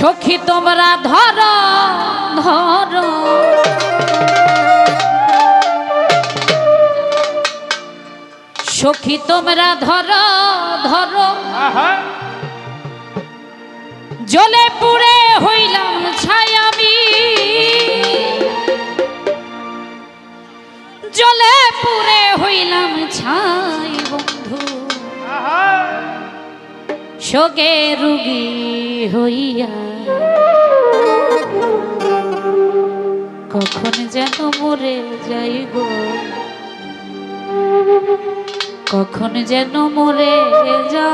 সখী তোমরা ধরো ধরো। সখী তোমরা ধরো ধরো। জলে পুড়ে হইলাম ছাই আমি। জলে পুড়ে হইলাম ছাই বন্ধু। শোকে রুগী হইয়া। কখন যেন মরে যাই কখন যেন মরে যা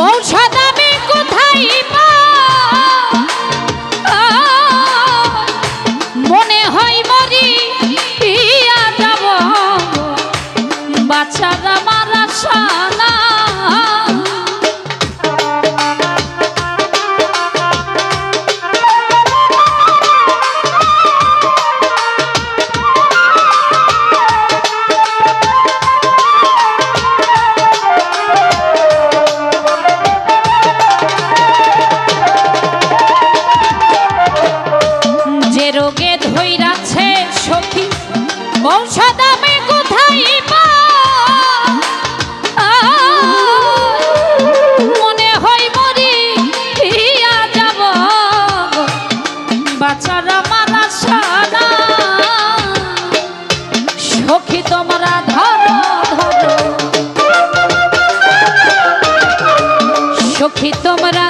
ঔষধ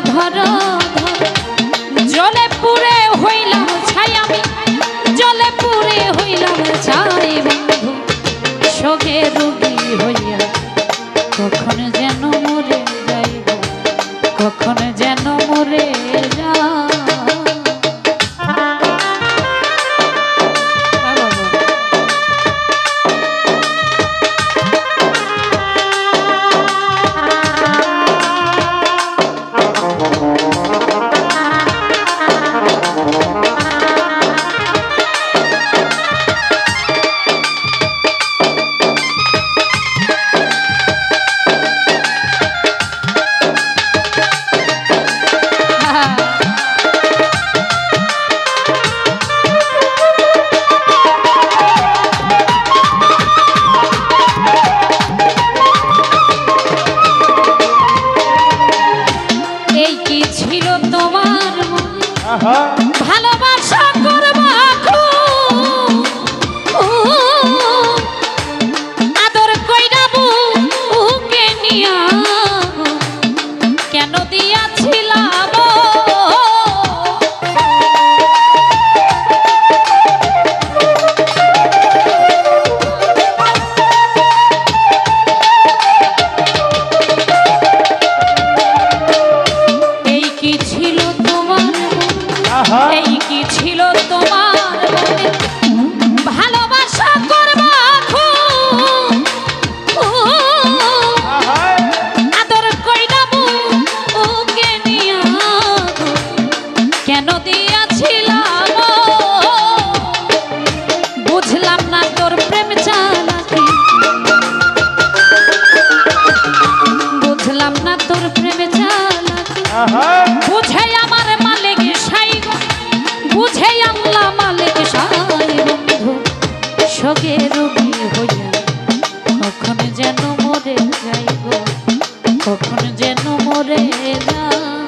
ধরো আহা বুঝে আল্লাহ মালিক সাই বন্ধু, সগে রোগী হইয়া কখন যেন মরে যাইব, কখন যেন মরে যায়